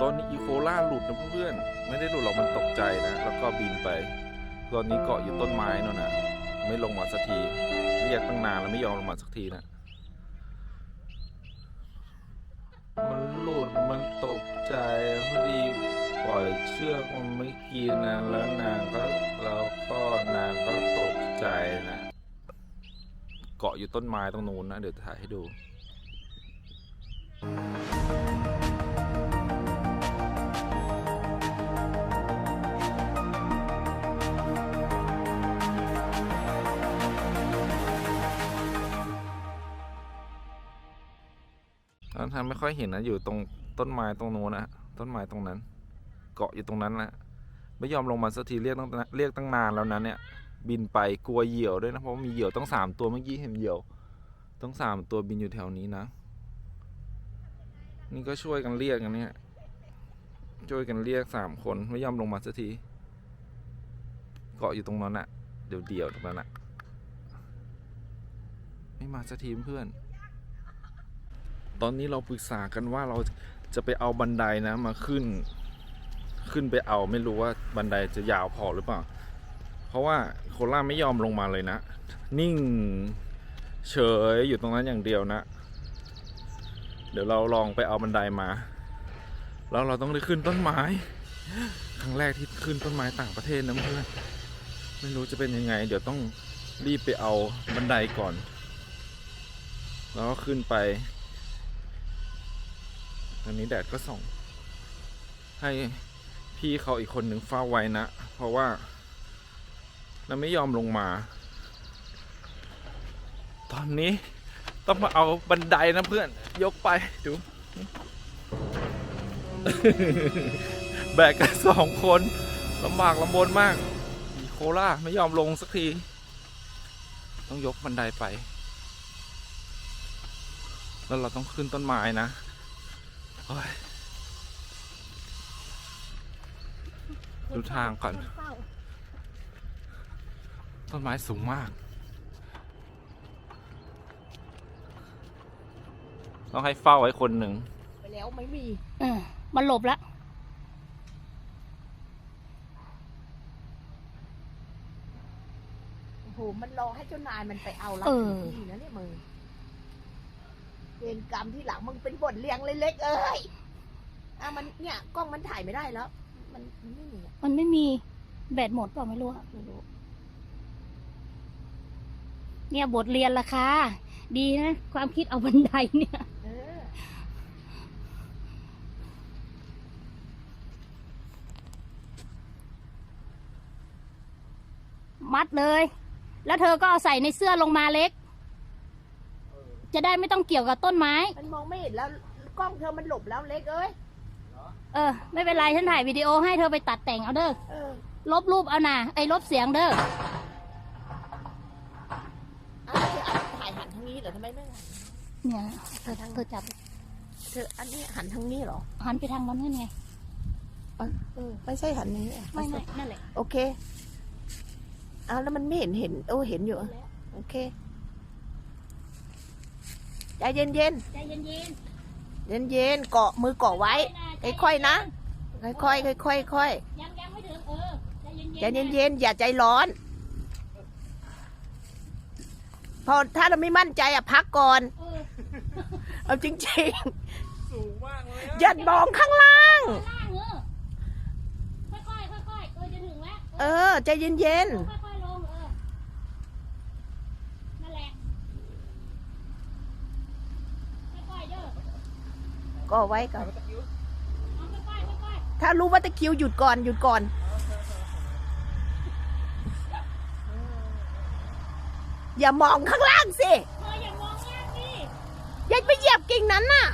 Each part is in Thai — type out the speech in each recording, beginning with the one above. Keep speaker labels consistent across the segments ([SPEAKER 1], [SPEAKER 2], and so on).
[SPEAKER 1] ตอนนี้อีโคล่าหลุดนะเพื่อนๆไม่ได้หลุดหรอกมันตกใจนะ แล้วก็บินไป ตอนนี้เกาะอยู่ต้นไม้นั่นนะไม่ลงมาสักทีเรียกตั้งนานแล้วไม่ยอมลงมาสักทีนะ มันหลุดมันตกใจพอดีปล่อยเชือกมันไม่กินนะแล้วนางก็แล้วก็นางก็ตกใจนะ เกาะอยู่ต้นไม้ตรงนู้นนะ เดี๋ยวถ่ายให้ดู เราทำไม่ค่อยเห็นนะอยู่ตรงต้นไม้ตรงนู้นนะต้นไม้ตรงนั้น เกาะอยู่ตรงนั้นนะไม่ยอมลงมาสักทีเรียกตั้งเรียกตั้งนานแล้วนะเนี่ย บินไปกลัวเหยี่ยวด้วยนะเพราะมีเหยี่ยวต้องสามตัวเมื่อกี้เห็นเหยี่ยวต้องสามตัวบินอยู่แถวนี้นะ นี่ก็ช่วยกันเรียกกันเนี่ยช่วยกันเรียกสามคนไม่ยอมลงมาสักทีเกาะอยู่ตรงนั้นอะเดี๋ยวเดียวตรงนั้นอะไม่มาสักทีเพื่อน ตอนนี้เราปรึกษากันว่าเราจะไปเอาบันไดนะมาขึ้น ขึ้นไปเอาไม่รู้ว่าบันไดจะยาวพอหรือเปล่า เพราะว่าโคล่าไม่ยอมลงมาเลยนะ นิ่งเฉยอยู่ตรงนั้นอย่างเดียวนะ เดี๋ยวเราลองไปเอาบันไดมา แล้วเราต้องได้ขึ้นต้นไม้ ครั้งแรกที่ขึ้นต้นไม้ต่างประเทศนะเพื่อน ไม่รู้จะเป็นยังไง เดี๋ยวต้องรีบไปเอาบันไดก่อน แล้วก็ขึ้นไป อันนี้แดดก็ส่องให้พี่เขาอีกคนหนึ่งเฝ้าไว้นะ เพราะว่าเราไม่ยอมลงมา ตอนนี้ต้องมาเอาบันไดนะเพื่อน ยกไปดู แบกกันสองคนลำบากลำบนมากอีโคล่าไม่ยอมลงสักที ต้องยกบันไดไป แล้วเราต้องขึ้นต้นไม้นะ ดูทางก่อน ต้นไม้สูงมาก ต้องให้เฝ้าไว้คนหนึ่ง
[SPEAKER 2] ไปแล้วไม่มี
[SPEAKER 3] เออมันหลบแล้ว
[SPEAKER 2] โอ้โหมันรอให้เจ้านายมันไปเอารับ
[SPEAKER 3] เออ
[SPEAKER 2] ถึงที่นะเนี่ยมึง เวรกรรมที่หลังมึงเป็นบทเลี้ยงเล็กๆเอ้ยอะมันเนี่ยกล้องมันถ่ายไม่ได้แล้ว มันมันไม่มีอะ
[SPEAKER 3] มันไม่มีแบตหมดเปล่าไม่รู้อะ
[SPEAKER 2] ไม่รู้
[SPEAKER 3] เนี่ยบทเรียนราคาดีนะ ความคิดเอาบันไดเนี่ย
[SPEAKER 2] เออ
[SPEAKER 3] มัดเลย แล้วเธอก็เอาใส่ในเสื้อลงมาเล็ก จะได้ไม่ต้องเกี่ยวกับต้นไม้
[SPEAKER 2] มันมองไม่เห็นแล้วกล้องเธอมันหลบแล้วเล็กเอ้ย
[SPEAKER 3] เออ ไม่เป็นไรฉันถ่ายวิดีโอให้เธอไปตัดแต่งเอาเด้อ
[SPEAKER 2] เออ
[SPEAKER 3] ลบรูปเอานะไอ้ลบเสียงเด้อ
[SPEAKER 2] อ้าวเธอเอาถ่ายหันทางนี้เหรอทำไมไม่หัน
[SPEAKER 3] เนี่ยเธอเธอจับ
[SPEAKER 2] เธออันนี้หันทางนี้เหรอ
[SPEAKER 3] หันไปทางนั้นนั่นไง
[SPEAKER 2] เออไม่ใช่หันนี้อะ
[SPEAKER 3] ไม่ไม่นั่นแหละ
[SPEAKER 2] โอเคอ้าวแล้วมันไม่เห็นเห็นโอ้เห็นอยู่อะโอเค ใจเย็นเย็น
[SPEAKER 3] ใจเย็น
[SPEAKER 2] เย็นเย็นๆเกาะมือเกาะ
[SPEAKER 3] ๆ
[SPEAKER 2] ไว้ ค่อยๆนะ ค่อยๆค่อยๆค่อย
[SPEAKER 3] ยังยังไม่ถึงเออใจเย็น
[SPEAKER 2] ๆ
[SPEAKER 3] ๆ
[SPEAKER 2] ใจเย็นเย็นๆอย่าใจร้อน พอถ้าเราไม่มั่นใจอะพักก่อน
[SPEAKER 3] เออ
[SPEAKER 2] เอาจริง
[SPEAKER 1] สูงมากเลย
[SPEAKER 2] ๆอย่ามองข้างล่าง
[SPEAKER 3] ล่างเออค่อยๆค่อยๆเออจะถึงแล้ว
[SPEAKER 2] เออ ใจเย็นเย็น
[SPEAKER 3] ค่อยๆลงเออ นั่นแหละ ค่อยๆเด้อ
[SPEAKER 2] ก็ไว้ก่อน ถ้ารู้ว่าตะคิวหยุดก่อนหยุดก่อนอย่ามองข้างล่างสิ
[SPEAKER 3] เธออย่ามองยากสิ
[SPEAKER 2] อย่าไปเหยียบกิ่งนั้นน่ะ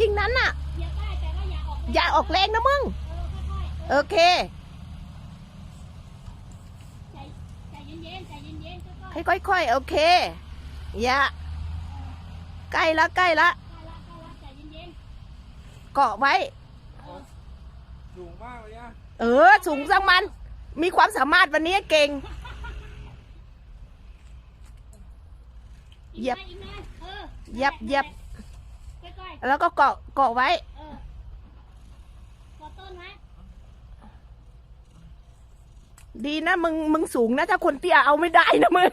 [SPEAKER 2] กิ่งนั้นน่ะ
[SPEAKER 3] อย่าได้แต่ว่าอย่าออก
[SPEAKER 2] อย่าออกแรงนะมึง โอเค
[SPEAKER 3] ใจใจเย็นๆใจเย็นๆค่อยๆ
[SPEAKER 2] ค่อยโอเค อย่า ใกล้ละใกล้ละ เกาะไว้
[SPEAKER 3] ๆเออ
[SPEAKER 1] สูงมากเลยอะ
[SPEAKER 2] เออ สูงสักมัน มีความสามารถวันนี้เก่ง
[SPEAKER 3] อีก
[SPEAKER 2] เหยียบ
[SPEAKER 3] หน่ออีกหน่อยเออ
[SPEAKER 2] เหยียบ เหยียบ
[SPEAKER 3] ค่อย
[SPEAKER 2] แล้วก็เกาะเกาะไว้
[SPEAKER 3] ๆเออนไหม
[SPEAKER 2] ดีนะมึงมึงสูงนะถ้าคนเตี้ยเอาไม่ได้นะมึง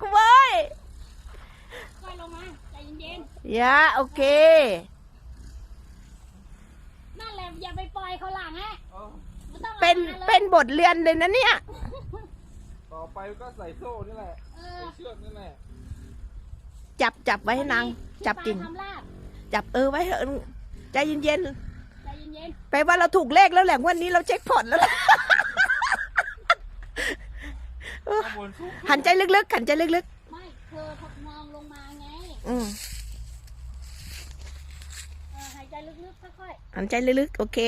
[SPEAKER 2] กูเว้ย
[SPEAKER 3] ค่อยลงมาใจเย็น
[SPEAKER 2] ยะโอเค
[SPEAKER 3] ๆนั่นแหละอย่าไปปล่อยเขาหลังฮะไม่ต้องอา
[SPEAKER 2] เป็น
[SPEAKER 3] มาลย
[SPEAKER 2] เป็นบทเรียนเลยนะเนี่ย
[SPEAKER 1] ต่อไปก็ใส่โซ่นี่แหละ
[SPEAKER 3] เออ
[SPEAKER 1] ใส่เชือกนี่แหละ
[SPEAKER 2] จับจับไว้ให้นาง จับจริง
[SPEAKER 3] พี่ปาทำลาบ
[SPEAKER 2] จับเออไว้เถอะใจเย็น
[SPEAKER 3] ใจเย็น
[SPEAKER 2] ๆไปว่าเราถูกเลขแล้วแหละวันนี้เราเช็คพอร์ตแล้วล่ะ
[SPEAKER 1] ข้างบนสูง
[SPEAKER 2] หันใจลึกๆหันใจลึก
[SPEAKER 3] ๆไม่เธอมองลงมาไง
[SPEAKER 2] ๆอืม
[SPEAKER 3] เออหายใจลึกๆค่อย
[SPEAKER 2] หันใจลึกๆโอเค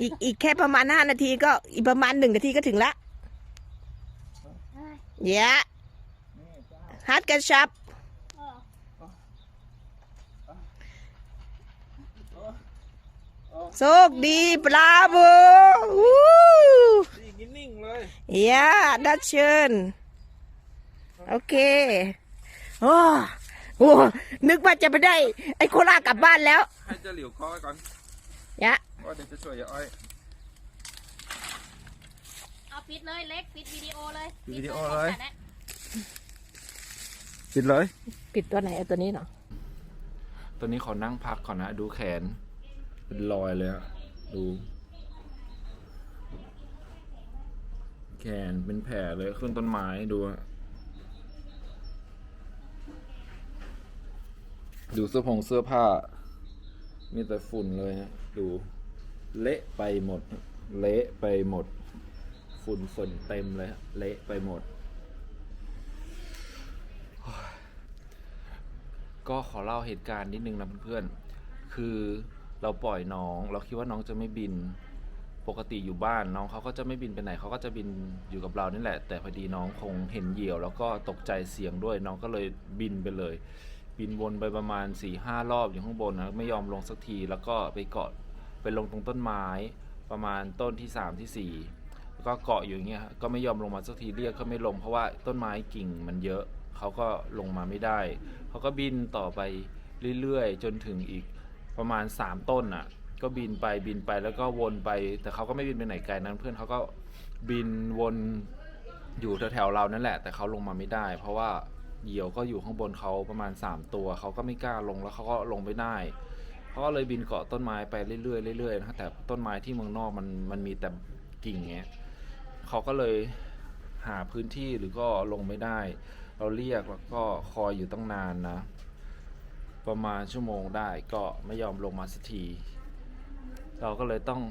[SPEAKER 2] อีกอีกแค่ประมาณห้านาทีก็อีกประมาณหนึ่งนาทีก็ถึงละ
[SPEAKER 3] ๆเอ้ย
[SPEAKER 2] ยะฮัดกันชับ
[SPEAKER 3] เออ
[SPEAKER 2] โชคดีปลาโบวู้
[SPEAKER 1] ดีนิ่งๆเลย
[SPEAKER 2] ยะดัชเชิญโอเคโอ้โหนึกว่าจะไปได้ ไอ้โคราชกลับบ้านแล้ว
[SPEAKER 1] ให้เจะหลิวก้อยก่อน
[SPEAKER 2] ยะ
[SPEAKER 1] ว่าเดี๋ยวจะช่วยยายอ้อย
[SPEAKER 3] เอาปิดเลยเล็กปิดวิดีโอเลย
[SPEAKER 1] ปิดวิดีโอเลย
[SPEAKER 3] ปิดนะ
[SPEAKER 1] ปิดเลย
[SPEAKER 2] ปิดตัวไหนเอาตัวนี้เนาะ
[SPEAKER 1] ตัวนี้ขอนั่งพักก่อนนะ ดูแขน เป็นรอยเลยอะดู แขนเป็นแผลเลยขึ้นต้นไม้ดูอะดูเสื้อผงเสื้อผ้า มีแต่ฝุ่นเลยฮะดู เละไปหมด เละไปหมด ฝุ่นฝนเต็มเลยเละไปหมด ก็ขอเล่าเหตุการณ์นิดนึงนะเพื่อนๆ คือเราปล่อยน้อง เราคิดว่าน้องจะไม่บิน ปกติอยู่บ้านน้องเขาก็จะไม่บินไปไหนเขาก็จะบินอยู่กับเรานี่แหละ แต่พอดีน้องคงเห็นเหยี่ยว แล้วก็ตกใจเสียงด้วย น้องก็เลยบินไปเลย บินวนไปประมาณ4ี่ห้ารอบอยู่ข้างบนนะไม่ยอมลงสักทีแล้วก็ไปเกาะ ไปลงตรงต้นไม้ประมาณต้นที่สามที่สี่แล้วก็เกาะอยู่อย่างเงี้ยก็ไม่ยอมลงมาสักทีเรียกก็ไม่ลงเพราะว่าต้นไม้กิ่งมันเยอะเขาก็ลงมาไม่ได้เขาก็บินต่อไปเรื่อยๆ จนถึงอีกประมาณ 3 ต้นอะก็บินไปบินไปแล้วก็วนไป แต่เขาก็ไม่บินไปไหนไกลนั้น เพื่อนเขาก็บินวนอยู่แถวๆเรานั่นแหละ แต่เขาลงมาไม่ได้ เพราะว่าเหยี่ยวก็อยู่ข้างบนเขาประมาณ 3 ตัวเขาก็ไม่กล้าลงแล้วเขาก็ลงไม่ได้ เขาก็เลยบินเกาะต้นไม้ไปเรื่อยๆเรื่อยๆนะแต่ต้นไม้ที่เมืองนอกมันมันมีแต่กิ่งเงี้ยเขาก็เลยหาพื้นที่หรือก็ลงไม่ได้ เราเรียกแล้วก็คอยอยู่ตั้งนานนะ ประมาณชั่วโมงได้ก็ไม่ยอมลงมาสักที เราก็เลยต้อง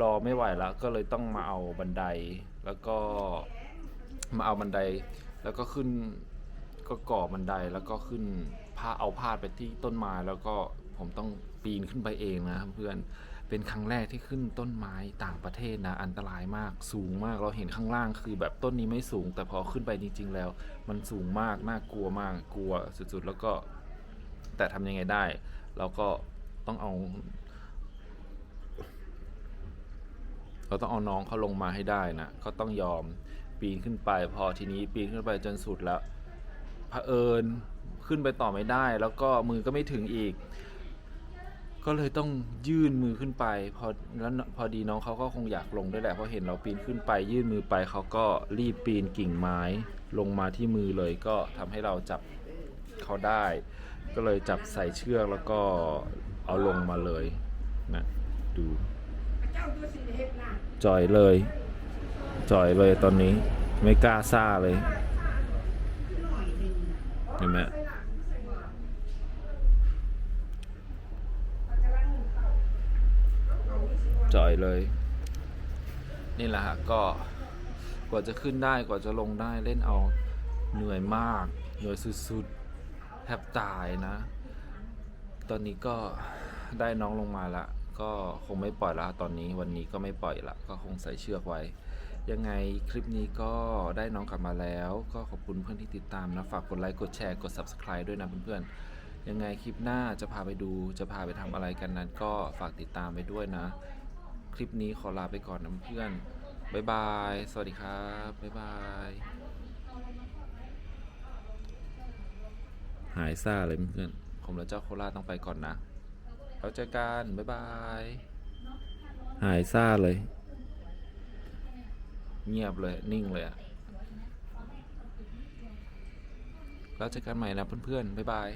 [SPEAKER 1] รอไม่ไหวแล้วก็เลยต้องมาเอาบันไดแล้วก็มาเอาบันได แล้วก็ขึ้นก็ก่อบันไดแล้วก็ขึ้น พาเอาพาดไปที่ต้นไม้แล้วก็ผมต้องปีนขึ้นไปเองนะเพื่อนเป็นครั้งแรกที่ขึ้นต้นไม้ต่างประเทศนะอันตรายมากสูงมากเราเห็นข้างล่างคือแบบต้นนี้ไม่สูง แต่พอขึ้นไปจริง ๆ แล้ว มันสูงมากน่ากลัวมากกลัวสุดๆ แล้วก็ แต่ทำยังไงได้ เราก็ต้องเอา เราต้องเอาน้องเขาลงมาให้ได้นะก็ต้องยอมปีนขึ้นไป พอทีนี้ปีนขึ้นไปจนสุดแล้วเผอิญ ขึ้นไปต่อไม่ได้ แล้วก็มือก็ไม่ถึงอีก ก็เลยต้องยื่นมือขึ้นไป พอแล้วพอดีน้องเขาก็คงอยากลงด้วยแหละเพราะเห็นเราปีนขึ้นไป ยื่นมือไปเขาก็รีบปีนกิ่งไม้ ลงมาที่มือเลยก็ทำให้เราจับเขาได้ ก็เลยจับใส่เชือกแล้วก็เอาลงมาเลยนะดูจ่อยเลย จ่อยเลยตอนนี้ ไม่กล้าซ่าเลยเห็นไหม จ่อยเลย นี่แหละฮะก็กว่าจะขึ้นได้กว่าจะลงได้เล่นเอาเหนื่อยมากเหนื่อยสุดๆแทบตายนะ ตอนนี้ก็ได้น้องลงมาละก็คงไม่ปล่อยละตอนนี้วันนี้ก็ไม่ปล่อยละก็คงใส่เชือกไว้ ยังไงคลิปนี้ก็ได้น้องกลับมาแล้ว ก็ขอบคุณเพื่อนที่ติดตามนะ ฝากกดไลค์กดแชร์กด subscribe ด้วยนะเพื่อนๆยังไงคลิปหน้าจะพาไปดูจะพาไปทำอะไรกันนั้นก็ฝากติดตามไปด้วยนะ คลิปนี้ขอลาไปก่อนนะเพื่อนบายบาย สวัสดีครับบายบาย หายซาเลยเพื่อน ผมและเจ้าโคราต้องไปก่อนนะ แล้วเจอกันบายบาย หายซาเลย เงียบเลย นิ่งเลยอะแล้วเจอกันใหม่นะเพื่อนๆ บ๊ายบาย